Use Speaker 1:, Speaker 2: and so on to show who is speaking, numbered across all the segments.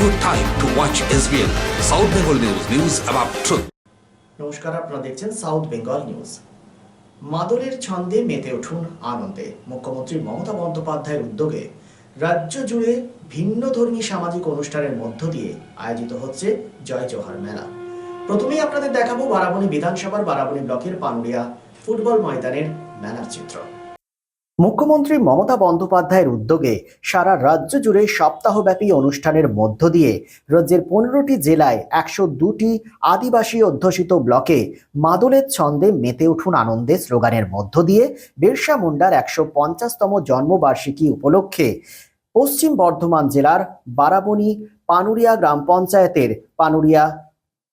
Speaker 1: time to watch SBN South Bengal News. News about truth.
Speaker 2: নমস্কার, আপনারা দেখছেন south Bengal news মাদলের ছন্দে মেতে উঠুন আনন্দে মুখ্যমন্ত্রী মমতা বন্দ্যোপাধ্যায়ের উদ্যোগে রাজ্য জুড়ে ভিন্ন ধর্মী সামাজিক অনুষ্ঠানের মধ্য দিয়ে আয়োজিত হচ্ছে জয় জোহার মেলা প্রথমেই আপনাদের দেখাবো বারাবণী বিধানসভার বারাবণী ব্লকের পান্ডিয়া ফুটবল ময়দানের মেলার চিত্র মুখ্যমন্ত্রী মমতা বন্দ্যোপাধ্যায়ের উদ্যোগে সারা রাজ্য জুড়ে সপ্তাহব্যাপী অনুষ্ঠানের মধ্য দিয়ে রাজ্যের পনেরোটি জেলায় একশো দুটি আদিবাসী অধ্যুষিত ব্লকে মাদলের ছন্দে মেতে উঠুন আনন্দে স্লোগানের মধ্য দিয়ে বিরসা মুন্ডার একশো পঞ্চাশতম জন্মবার্ষিকী উপলক্ষে পশ্চিম বর্ধমান জেলার বারাবণী পানুরিয়া গ্রাম পঞ্চায়েতের পানুরিয়া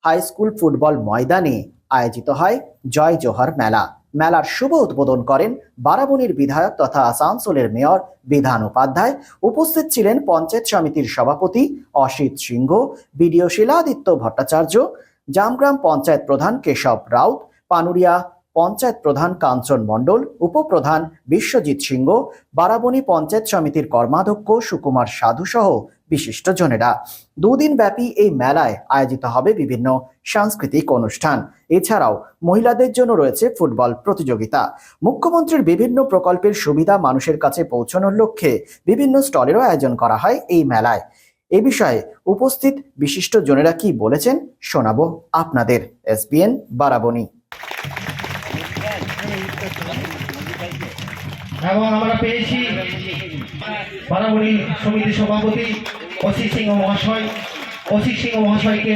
Speaker 2: হাই স্কুল ফুটবল ময়দানে আয়োজিত হয় জয় জোহার মেলা। মেলার শুভ উদ্বোধন করেন বারাবণীর বিধায়ক তথা আসানসোলের মেয়র বিধান উপাধ্যায়। উপস্থিত ছিলেন পঞ্চায়েত সমিতির সভাপতি অসিত সিংহ, বিডিও শিলাদিত্য ভট্টাচার্য, জামগ্রাম পঞ্চায়েত প্রধান কেশব রাউত, পানুরিয়া পঞ্চায়েত প্রধান কাঞ্চন মণ্ডল, উপপ্রধান বিশ্বজিৎ সিংহ, বারাবণী পঞ্চায়েত সমিতির কর্মাধ্যক্ষ সুকুমার সাধু সহ বিশিষ্টজনেরা। দুদিন ব্যাপী এই মেলায় আয়োজিত হবে বিভিন্ন সাংস্কৃতিক অনুষ্ঠান। এছাড়াও মহিলাদের জন্য রয়েছে ফুটবল প্রতিযোগিতা। মুখ্যমন্ত্রীর বিভিন্ন প্রকল্পের সুবিধা মানুষের কাছে পৌঁছানোর লক্ষ্যে বিভিন্ন স্টলেরও আয়োজন করা হয় এই মেলায়। এ বিষয়ে উপস্থিত বিশিষ্ট জনেরা কি বলেছেন শোনাবো আপনাদের। এসবিএন বারাবণী।
Speaker 3: এবং আমরা পেয়েছি বারাবণী সমিতির সভাপতি অসিত সিংহ মহাশয় অসিত সিংহ মহাশয়কে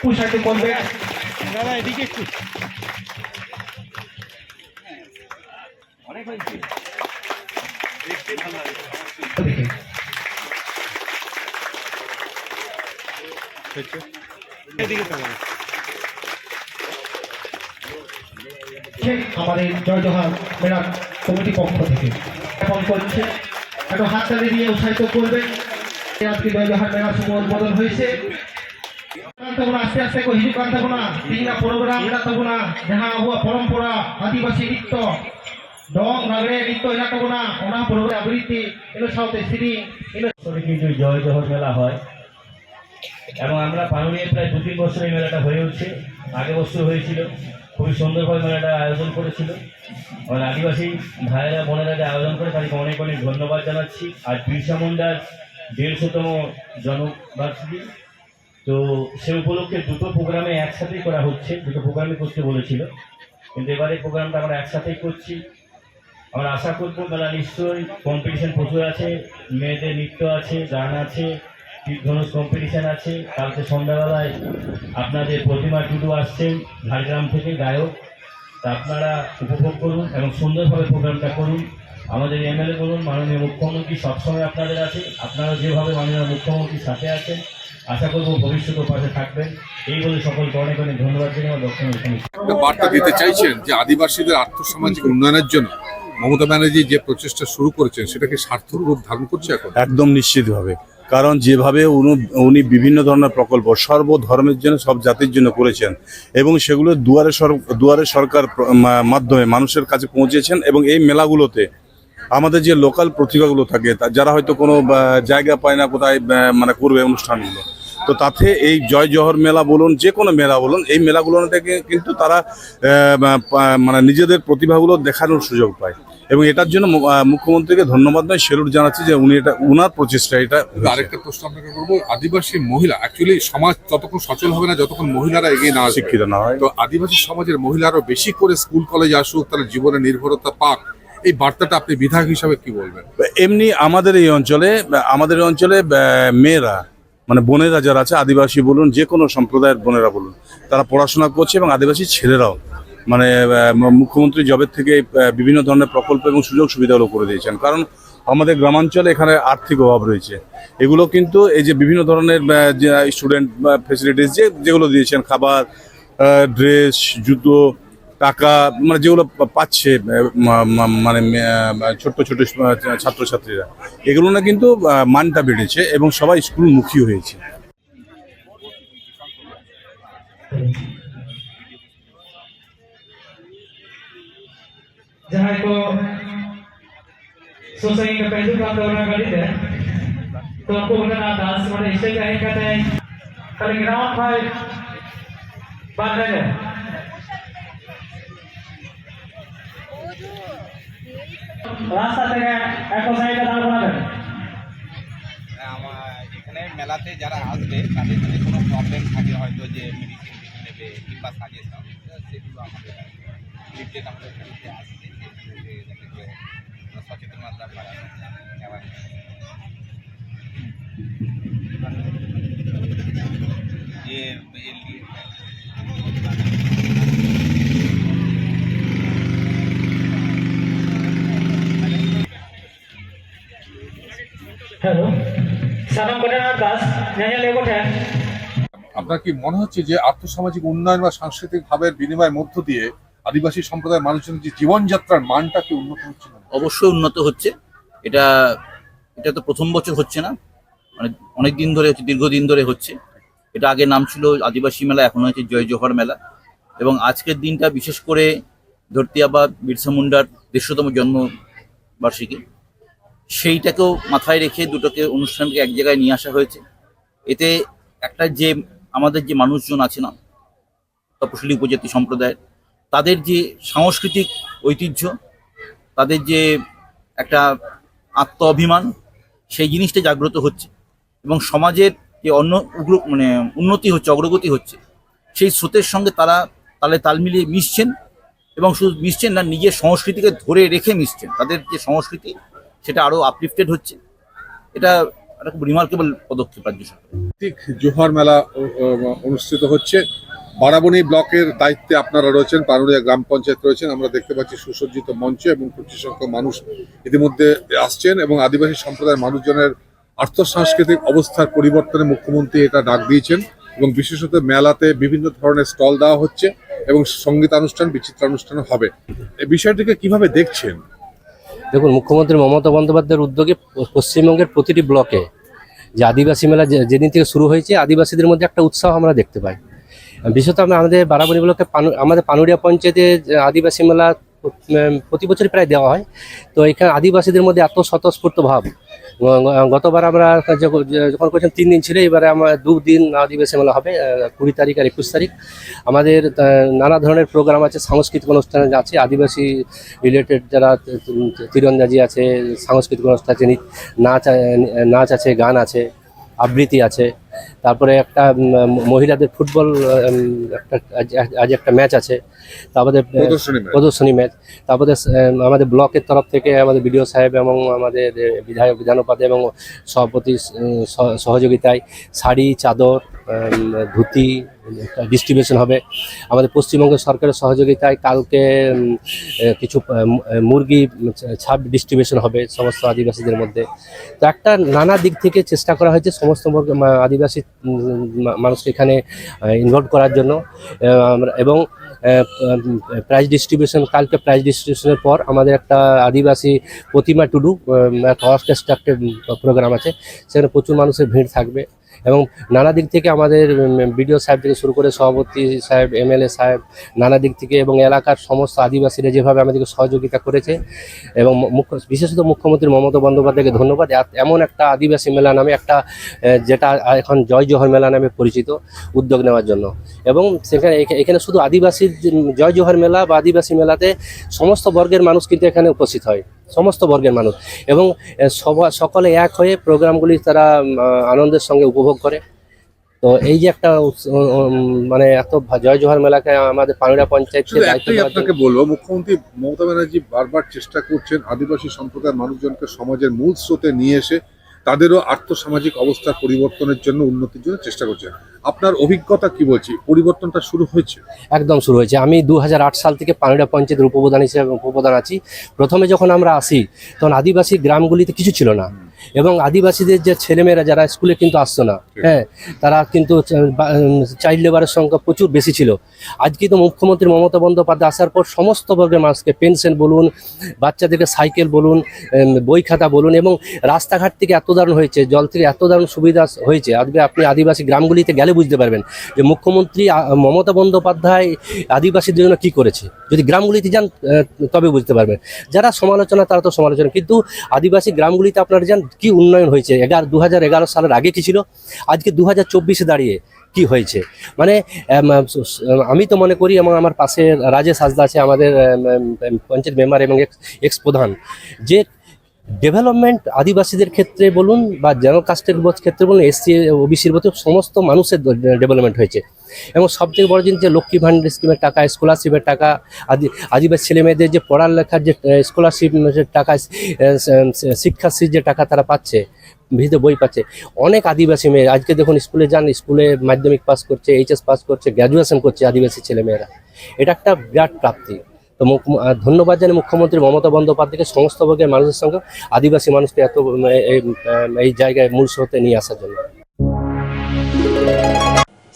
Speaker 3: পুরস্কৃত করবে। আমাদের জয় জোহার মেলা কমিটি পক্ষ থেকে। এখন করছে একটু হাততালি দিয়ে উৎসাহিত করবেন। আজকে জয় জোহার মেলার শুভ উদ্বোধন হয়েছে।
Speaker 4: মেলা হয়। এবং আমরা পানুরিয়ে প্রায় দু তিন বছর এই মেলাটা হয়ে উঠছে। আগে বছর হয়েছিল। খুবই সুন্দরভাবে মেলাটা আয়োজন করেছিল। আমার আদিবাসী ভাইয়েরা, বোনেরা যে আয়োজন করে তাদেরকে অনেক অনেক ধন্যবাদ জানাচ্ছি। আর বিরসা মুন্ডার দেড়শোতম জন্মবার্ষিকী। তো সে উপলক্ষে দুটো প্রোগ্রামে একসাথেই করা হচ্ছে। দুটো প্রোগ্রামে করতে বলেছিল। কিন্তু এবারে প্রোগ্রামটা আমরা একসাথেই করছি। আমরা আশা করব, মেলা নিশ্চয়ই কম্পিটিশন প্রচুর আছে, মেয়েদের নৃত্য আছে, গান আছে। ধনুষ কম্পিটিশান আছে কালকে সন্ধ্যাবেলায় আপনাদের প্রতিমা টুডু আসছেন ঝাড়গ্রাম থেকে গায়ক। তা আপনারা উপভোগ করুন এবং সুন্দরভাবে প্রোগ্রামটা করুন। আমাদের এমএলএ বলুন মাননীয় মুখ্যমন্ত্রী সবসময় আপনাদের আছে। আপনারা যেভাবে মাননীয় মুখ্যমন্ত্রীর সাথে আছেন আশা করব ভবিষ্যতেও পাশে থাকবেন। এই বলে সকলকে অনেক অনেক ধন্যবাদ জানিয়ে আমার দক্ষিণ
Speaker 5: একটা বার্তা দিতে চাইছেন যে আদিবাসীদের আর্থসামাজিক উন্নয়নের জন্য মমতা ব্যানার্জি যে প্রচেষ্টা শুরু করেছেন সেটাকে সার্থক রূপ ধারণ করছে এখন?
Speaker 6: একদম নিশ্চিতভাবে। কারণ যেভাবে উনি উনি বিভিন্ন ধরনের প্রকল্প, সর্বধর্মের জন্য সব জাতির জন্য করেছেন এবং সেগুলো দুয়ারে দুয়ারে সরকার মাধ্যমে মানুষের কাছে পৌঁছেছেন এবং এই মেলাগুলোতে আমাদের যে লোকাল প্রতিভাগুলো থাকে যারা হয়তো কোনো জায়গা পায় না কোথায় মানে করবে অনুষ্ঠানগুলো, তো তাতে এই জয় জহর মেলা বলুন, যে কোনো মেলা বলুন, এই মেলাগুলো থেকে কিন্তু তারা মানে নিজেদের প্রতিভাগুলো দেখানোর সুযোগ পায়। এবং এটার জন্য মুখ্যমন্ত্রীকে ধন্যবাদ নয় সেলুট জানাচ্ছি যে উনি এটা উনার প্রচেষ্টা এটা
Speaker 5: আরেকটা প্রশ্ন আপনাকে করব আদিবাসী মহিলা অ্যাকচুয়ালি সমাজ ততক্ষণ সচল হবে না যতক্ষণ মহিলারা এগিয়ে না
Speaker 6: শিক্ষিত না হয়।
Speaker 5: তো আদিবাসী সমাজের মহিলারও বেশি করে স্কুল কলেজ আসুক তারা জীবনে নির্ভরতা পাক এই বার্তাটা আপনি বিধায়ক হিসাবে কি বলবেন?
Speaker 6: এমনি আমাদের এই অঞ্চলে আমাদের এই অঞ্চলে মেয়েরা মানে বোনেরা যারা আছে আদিবাসী বলুন যে কোনো সম্প্রদায়ের বোনেরা বলুন তারা পড়াশোনা করছে এবং আদিবাসী ছেলেরাও। মানে মুখ্যমন্ত্রী জবের থেকে বিভিন্ন ধরনের প্রকল্প এবং সুযোগ সুবিধাগুলো করে দিয়েছেন। কারণ আমাদের গ্রামাঞ্চলে এখানে আর্থিক অভাব রয়েছে। এগুলো কিন্তু এই যে বিভিন্ন ধরনের স্টুডেন্ট ফেসিলিটিস যে, যেগুলো দিয়েছেন, খাবার ড্রেস জুতো, টাকা মানে যেগুলো পাচ্ছে মানে ছোট্ট ছোট ছাত্রছাত্রীরা। এগুলো না কিন্তু মানটা বেড়েছে এবং সবাই স্কুলমুখী হয়েছে।
Speaker 3: ᱡᱟᱦᱟᱸᱭ ᱠᱚ ᱥᱳᱥᱟᱭᱴᱤ ᱯᱮᱡᱩ ᱠᱟᱛᱮ ᱚᱱᱟ ᱜᱟᱹᱰᱤ ᱛᱮ Tuanku mengenal atas kepada istri yang kata Kali ground five Bandanya রাস্তা থেকে এক সাইডে দাঁড় করাবেন
Speaker 7: আমার এখানে মেলাতে যারা আসবে তাদের যদি কোনো প্রবলেম থাকে হয়তো যে মেডিসিন কিছু নেবে কিংবা সাজেশন সেগুলো আমাদের লিফটেড আমাদের লিফটে আসছে সেগুলোকে তাদেরকে
Speaker 5: আপনার কি মনে হচ্ছে যে আর্থসামাজিক উন্নয়ন বা সাংস্কৃতিক ভাবের বিনিময়ের মধ্য দিয়ে আদিবাসী সম্প্রদায়ের মানুষজনের যে জীবনযাত্রার মানটা কি উন্নত হচ্ছে
Speaker 8: অবশ্যই উন্নত হচ্ছে। এটা এটা তো প্রথম বছর হচ্ছে না। মানে অনেক দিন ধরে হচ্ছে, দীর্ঘদিন ধরে হচ্ছে। এটা আগে নাম ছিল আদিবাসী মেলা, এখন হচ্ছে জয় জোহর মেলা। এবং আজকের দিনটা বিশেষ করে ধরতিয়া আবার বিরসা মুন্ডার দেড়শোতম জন্মবার্ষিকী। সেইটাকেও মাথায় রেখে দুটোকে, অনুষ্ঠানকে এক জায়গায় নিয়ে আসা হয়েছে। এতে একটা যে, আমাদের যে মানুষজন আছে না, তপশিলি উপজাতি সম্প্রদায়ের তাদের যে সাংস্কৃতিক ঐতিহ্য, তাদের যে একটা আত্ম অভিমান সেই জিনিসটা জাগ্রত হচ্ছে। এবং সমাজের যে অন্য উগ্র মানে উন্নতি হচ্ছে, অগ্রগতি হচ্ছে, সেই স্রোতের সঙ্গে তারা তালে তাল মিলিয়ে মিশছেন এবং শুধু মিশছেন না, নিজের সংস্কৃতিকে ধরে রেখে মিশছেন। তাদের যে সংস্কৃতি, সেটা আরও আপলিফটেড হচ্ছে। এটা একটা খুব রিমার্কেবল পদক্ষেপ রাজ্য সরকার
Speaker 5: জোহর মেলা অনুষ্ঠিত হচ্ছে। বারাবণী ব্লকের দায়িত্বে আপনারা রয়েছেন, পানুরিয়া গ্রাম পঞ্চায়েত রয়েছেন। আমরা দেখতে পাচ্ছি সুসজ্জিত মঞ্চ এবং প্রচুর সংখ্যক মানুষ ইতিমধ্যে আসছেন এবং আদিবাসী সম্প্রদায়ের মানুষজনের আর্থ সাংস্কৃতিক অবস্থার পরিবর্তনে মুখ্যমন্ত্রী এটা ডাক দিয়েছেন এবং বিশেষত মেলাতে বিভিন্ন ধরনের স্টল দেওয়া হচ্ছে এবং সঙ্গীতানুষ্ঠান, বিচিত্রানুষ্ঠানও হবে। এই বিষয়টিকে কীভাবে দেখছেন?
Speaker 9: দেখুন, মুখ্যমন্ত্রী মমতা বন্দ্যোপাধ্যায়ের উদ্যোগে পশ্চিমবঙ্গের প্রতিটি ব্লকে যে আদিবাসী মেলা যেদিন থেকে শুরু হয়েছে, আদিবাসীদের মধ্যে একটা উৎসাহ আমরা দেখতে পাই। বিশেষত আমরা আমাদের বারাবণী ব্লকে পানু আমাদের পানুরিয়া পঞ্চায়েতে আদিবাসী মেলা প্রতি বছরই প্রায় দেওয়া হয়। তো এখানে আদিবাসীদের মধ্যে এত স্বতঃস্ফূর্ত ভাব। গতবার আমরা যখন করেছিলাম, তিন দিন ছিল, এবারে আমার দুদিন আদিবাসী মেলা হবে কুড়ি তারিখ আর একুশ তারিখ। আমাদের নানা ধরনের প্রোগ্রাম আছে, সাংস্কৃতিক অনুষ্ঠান আছে, আদিবাসী রিলেটেড যারা, তীরন্দাজি আছে, সাংস্কৃতিক অনুষ্ঠান আছে নাচ নাচ আছে, গান আছে, আবৃত্তি আছে। তারপরে একটা মহিলাদের ফুটবল একটা আজ- একটা ম্যাচ আছে। তারপরে
Speaker 5: প্রদর্শনী
Speaker 9: প্রদর্শনী ম্যাচ। তারপরে আমাদের ব্লকের তরফ থেকে আমাদের বিডিও সাহেব এবং আমাদের বিধায়ক বিধানোপাধ্যায় এবং সভাপতি সহযোগিতায় শাড়ি চাদর ধুতি ডিস্ট্রিবিউশন হবে। আমাদের পশ্চিমবঙ্গ সরকারের সহযোগিতায় কালকে কিছু মুরগি, ছাপ ডিস্ট্রিবিউশন হবে সমস্ত আদিবাসীদের মধ্যে। তো একটা নানা দিক থেকে চেষ্টা করা হয়েছে সমস্ত আদিবাসী মানুষকে এখানে ইনভলভ করার জন্য। এবং প্রাইজ ডিস্ট্রিবিউশন কালকে প্রাইজ ডিস্ট্রিবিউশনের পর আমাদের একটা আদিবাসী প্রতিমা টুডু একটা অর্কেস্ট্রা একটা প্রোগ্রাম আছে। সেখানে প্রচুর মানুষের ভিড় থাকবে। এবং নানা দিক থেকে আমাদের বিডিও সাহেব থেকে শুরু করে সভাপতি সাহেব, এমএলএ সাহেব, নানা দিক থেকে এবং এলাকার সমস্ত আদিবাসীরা যেভাবে আমাদেরকে সহযোগিতা করেছে এবং মুখ্য, বিশেষত মুখ্যমন্ত্রী মমতা বন্দ্যোপাধ্যায়কে ধন্যবাদ। এমন একটা আদিবাসী মেলা নামে একটা যেটা এখন জয় জোহর মেলা নামে পরিচিত উদ্যোগ নেওয়ার জন্য। এবং সেখানে এখানে শুধু আদিবাসীর জয় জোহর মেলা বা আদিবাসী মেলাতে সমস্ত বর্গের মানুষ কিন্তু এখানে উপস্থিত হয়। সমস্ত বর্গের মানুষ। এবং সকলে এক হয়ে প্রোগ্রামগুলি তারা আনন্দের সঙ্গে উপভোগ করে। তো এই যে একটা মানে এত জয় জোহার মেলাকে আমাদের
Speaker 5: পাঙড়া
Speaker 9: পঞ্চায়েত
Speaker 5: একটাই আপনাকে বলব মুখ্যমন্ত্রী মমতা ব্যানার্জি বারবার চেষ্টা করছেন আদিবাসী সম্প্রদায়ের মানুষজনকে সমাজের মূল স্রোতে নিয়ে এসে তাদেরও আর্থসামাজিক অবস্থার পরিবর্তনের জন্য উন্নতির জন্য চেষ্টা করছেন আপনার অভিজ্ঞতা কি বলছি? পরিবর্তনটা শুরু হয়েছে?
Speaker 9: একদম শুরু হয়েছে। আমি দু হাজার আট সাল থেকে পানুড়া পঞ্চায়েতের উপপ্রধান হিসেবে উপপ্রধান আছি। প্রথমে যখন আমরা আসি, তখন আদিবাসী গ্রামগুলিতে কিছু ছিল না। এবং আদিবাসীদের যে ছেলেমেয়েরা যারা স্কুলে কিন্তু আসতো না হ্যাঁ তারা কিন্তু চাইল্ড লেবারের সংখ্যা প্রচুর বেশি ছিল। আজকে তো মুখ্যমন্ত্রী মমতা বন্দ্যোপাধ্যায় আসার পর সমস্ত বর্গের মানুষকে পেনশন বলুন বাচ্চাদেরকে সাইকেল বলুন বই খাতা বলুন এবং রাস্তাঘাট থেকে এত দারুণ হয়েছে জল থেকে এত দারুণ সুবিধা হয়েছে। আজকে আপনি আদিবাসী গ্রামগুলিতে গেলে বুঝতে পারবেন যে মুখ্যমন্ত্রী মমতা বন্দ্যোপাধ্যায় আদিবাসীদের জন্য কি করেছে। যদি গ্রামগুলিতে যান তবে বুঝতে পারবেন। যারা সমালোচনা তারা তো সমালোচনা। কিন্তু আদিবাসী গ্রামগুলিতে আপনারা যান কি উন্নয়ন হয়েছে? এগারো দু সালের আগে কি ছিল? আজকে দু হাজার দাঁড়িয়ে কি হয়েছে? মানে আমি তো মনে করি এবং আমার পাশে রাজেশ হাসদা আছে, আমাদের পঞ্চায়েত মেম্বার এবং এক্স প্রধান যে ডেভেলপমেন্ট আদিবাসীদের ক্ষেত্রে বলুন বা জেনারেল কাস্টের ক্ষেত্রে বলুন, এসসি, ওবিসির মতো সমস্ত মানুষের ডেভেলপমেন্ট হয়েছে। এবং সবথেকে বড় জিনিস যে লক্ষ্মী ভান্ডার স্কিমের টাকা স্কলারশিপের টাকা, আদি আদিবাসী ছেলে মেয়েদের যে পড়ালেখার যে স্কলারশিপ টাকা শিক্ষাশ্রীর যে টাকা তারা পাচ্ছে ভিতরে বই পাচ্ছে। অনেক আদিবাসী মেয়ে, আজকে দেখুন স্কুলে যান, স্কুলে মাধ্যমিক পাস করছে এইচএস পাস করছে গ্র্যাজুয়েশন করছে আদিবাসী ছেলেমেয়েরা। এটা একটা বিরাট প্রাপ্তি। তো ধন্যবাদ জানাই মুখ্যমন্ত্রী মমতা বন্দ্যোপাধ্যায়কে, সমস্ত বর্গের মানুষের সঙ্গে আদিবাসী মানুষকে এত এই জায়গায় মূল স্রোতে নিয়ে আসার জন্য।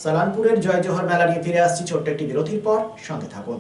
Speaker 2: সালানপুরের জয় জোহর মেলা নিয়ে ফিরে আসছি ছোট্ট একটি বিরতির পর সঙ্গে থাকুন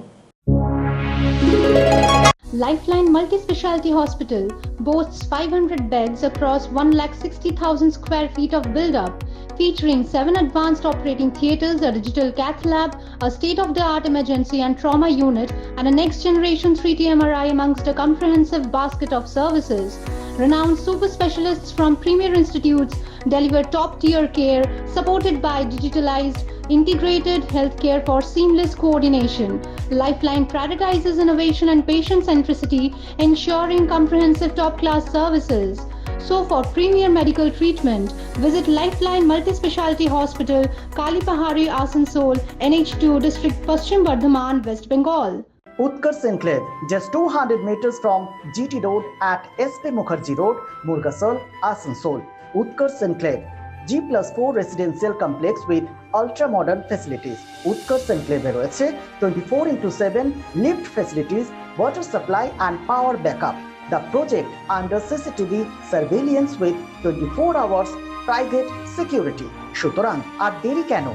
Speaker 10: Lifeline Multi Speciality Hospital boasts 500 beds across 1,60,000 square feet of build up, featuring seven advanced operating theatres, a digital cath lab, a state of the art emergency and trauma unit, and a next generation 3D MRI amongst a comprehensive basket of services. Renowned super specialists from premier institutes deliver top tier care supported by digitalized integrated healthcare for seamless coordination. Lifeline prioritizes innovation and patient centricity, ensuring comprehensive top class services. So, for premier medical treatment, visit Lifeline Multi Speciality Hospital, Kalipahari, Asansol, NH2 District, Paschim Bardhaman, West Bengal.
Speaker 2: Utkarsh Enclave, just 200 meters from GT Road at SP Mukherjee Road, Murgasol, Asansol. Utkarsh Enclave, G plus 4 residential complex with ultra modern facilities. Utkarsh Enclave রয়েছে 24 into 7 lift facilities, water supply and power backup. The project under CCTV surveillance with 24 hours private security. সুতরাং আর দেরি কেন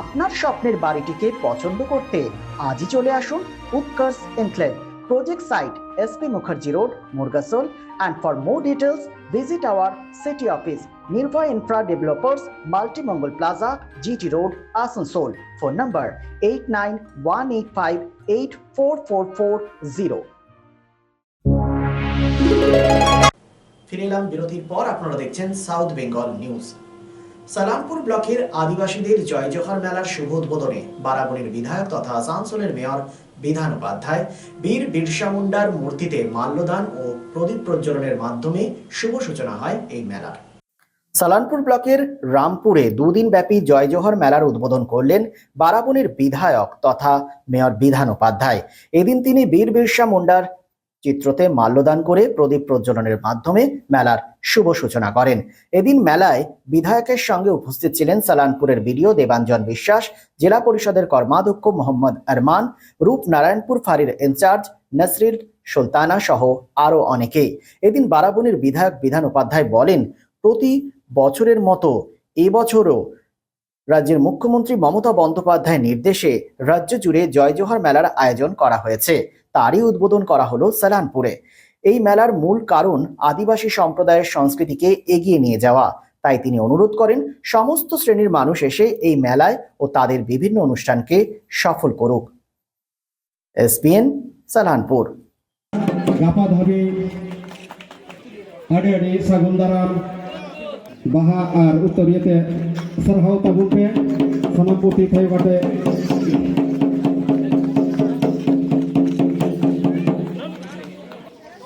Speaker 2: আপনার স্বপ্নের বাড়িটিকে পছন্দ করতে আজই চলে আসুন Utkarsh enclave more details visit our city office Nirbhay infra developers Multimangal plaza GT road Asansol phone number eight nine one eight five eight four four four zero ফিরে এলাম বিরতির পর, আপনারা দেখছেন সাউথ বেঙ্গল নিউজ সালামপুর ব্লকের আদিবাসীদের জয় জোহার মেলার শুভ উদ্বোধনে বারাবণীর বিধায়ক তথা আসানসোলের মেয়র বিধান উপাধ্যায়। বীর বিরসা মুন্ডার মূর্তিতে মাল্যদান ও প্রদীপ প্রজ্বলনের মাধ্যমে শুভ সূচনা হয় এই মেলার। সালানপুর ব্লকের রামপুরে দুদিন ব্যাপী জয় জোহর মেলার উদ্বোধন করলেন বারাবনের বিধায়ক তথা মেয়র বিধান উপাধ্যায়। এদিন তিনি বীর বিরসা মুন্ডার চিত্রতে মাল্যদান করে প্রদীপ প্রজ্বলনের মাধ্যমে মেলার শুভ সূচনা করেন। এদিন মেলায় বিধায়কের সঙ্গে উপস্থিত ছিলেন সালানপুরের বিডিও দেবাঞ্জন বিশ্বাস, জেলা পরিষদের কর্মাধ্যক্ষ মোহাম্মদ আরমান, রূপনারায়ণপুর ফাঁড়ির ইনচার্জ নসরির সুলতানা সহ আরও অনেকেই। এদিন বারাবণীর বিধায়ক বিধান উপাধ্যায় বলেন, প্রতি বছরের মতো এবছরও রাজ্যের মুখ্যমন্ত্রী মমতা বন্দ্যোপাধ্যায়ের নির্দেশে রাজ্য জুড়ে জয় জোহার মেলার আয়োজন করা হয়েছে। তারই উদ্বোধন করা হলো সালানপুরে এই মেলার মূল কারণ আদিবাসী সম্প্রদায়ের সংস্কৃতিকে এগিয়ে নিয়ে যাওয়া তাই তিনি অনুরোধ করেন সমস্ত শ্রেণীর মানুষ এসে এই মেলায় ও তাদের বিভিন্ন অনুষ্ঠানকে সফল করুক এসপিএন সালানপুর
Speaker 3: ᱜᱟᱯᱟ ᱫᱷᱟᱹᱵᱤᱡ ᱟᱹᱰᱤ ᱟᱹᱰᱤ ᱥᱟᱹᱜᱩᱱ ᱫᱟᱨᱟᱢ ᱵᱟᱦᱟ ᱟᱨ ᱩᱛᱛᱚᱨᱤᱭᱟᱹᱛᱮ ᱥᱟᱨᱦᱟᱣ ᱛᱟᱵᱚᱱ ᱯᱮ ᱥᱟᱱᱟᱢ ᱯᱩᱛᱷᱤ ᱛᱷᱟᱭ ᱠᱟᱛᱮ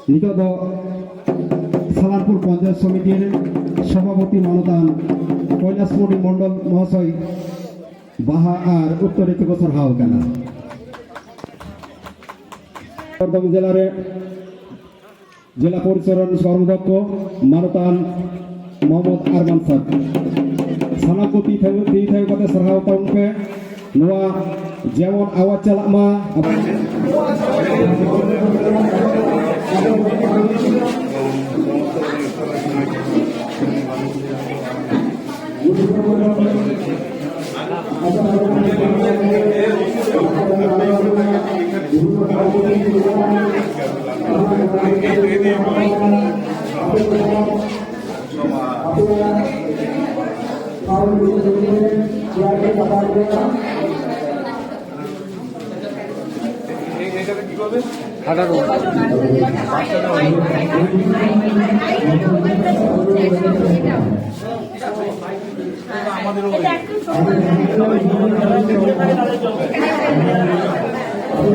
Speaker 3: ᱱᱤᱛᱚᱜ ᱫᱚ সালারপুর পঞ্চায়েত সমিতির সভাপতি মানদান কৈলাসমণি মণ্ডল মহাশয় বাহা আর উত্তরে থেকে সরহাও কানা বর্ধমান জেলার জেলা পরিচালন কর্মদক্ষ মানতান মোহাম্মদ আরমান সাহ ᱥᱟᱱᱟᱢ ᱠᱚ ᱛᱤ ᱛᱷᱟᱭᱚ ᱛᱤ ᱛᱷᱟᱭᱚ ᱠᱟᱛᱮ ᱥᱟᱨᱦᱟᱣ ᱛᱟᱵᱚᱱ ᱯᱮ ᱱᱚᱣᱟ ᱡᱮᱢᱚᱱ ᱟᱣᱟᱡ ᱪᱟᱞᱟᱜ Thank you.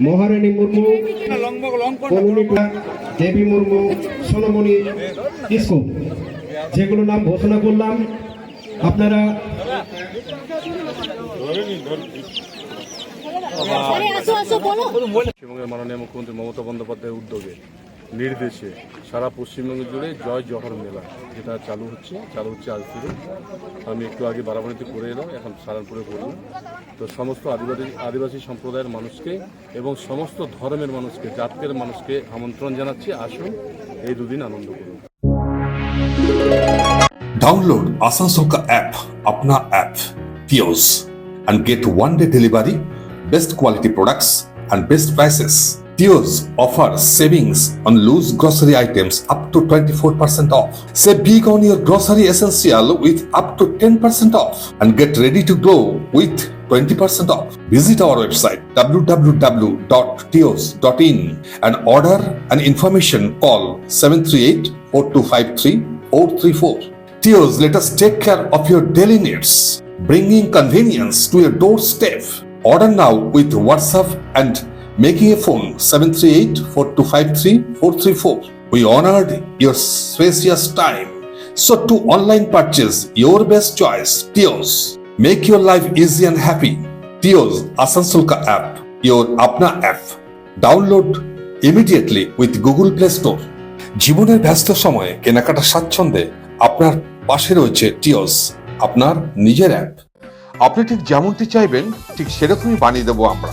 Speaker 3: মহারানী মুর্মু দেবী মুর্মু সোনামণি ইসকু। যেগুলো নাম ঘোষণা করলাম আপনারা
Speaker 6: পশ্চিমবঙ্গের মাননীয় মুখ্যমন্ত্রী মমতা বন্দ্যোপাধ্যায়ের উদ্যোগে নির্দেশে সারা পশ্চিমবঙ্গ জুড়ে জয় জহর মেলা, যেটা চালু হচ্ছে চালু হচ্ছে আজ থেকে। আমি একটু আগে বারাবাড়িতে করে এলাম, এখন সারানপুরে করলাম তো সমস্ত আদিবাসী আদিবাসী সম্প্রদায়ের মানুষকে এবং সমস্ত ধর্মের মানুষকে জাতকের মানুষকে আমন্ত্রণ জানাচ্ছি। আসুন এই দুদিন আনন্দ করুন।
Speaker 1: ডাউনলোড আসানসোকা অ্যাপ আপনা অ্যাপ পিওস and get one day delivery best quality products and best prices Tios offers savings on loose grocery items up to 24% off. Save big on your grocery essential with up to 10% off and get ready to glow with 20% off. Visit our website www.tios.in and order an information call 738 4253 434. Tios, let us take care of your daily needs, bringing convenience to your doorstep. Order now with WhatsApp and making a phone 738 4253 434. We honored your spacious time. So to online purchase, your best choice, Tios. Make your life easy and happy. Tios Asansol ka app, your Apna app. Download immediately with Google Play Store. জীবনের ব্যস্ত সময়ে কেনাকাটা স্বাচ্ছন্দ্যে আপনার পাশে রয়েছে টিওস আপনার নিজের অ্যাপ আপনি ঠিক যেমনটি চাইবেন ঠিক সেরকমই বানিয়ে দেবো আমরা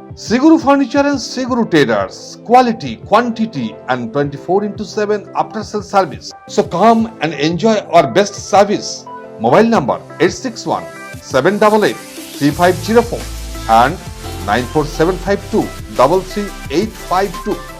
Speaker 1: Siguru Furniture and Siguru Traders. Quality, quantity, and 24 into 7 after sale service. So come and enjoy our best service. Mobile number 861 788 3504 and 94752 33852.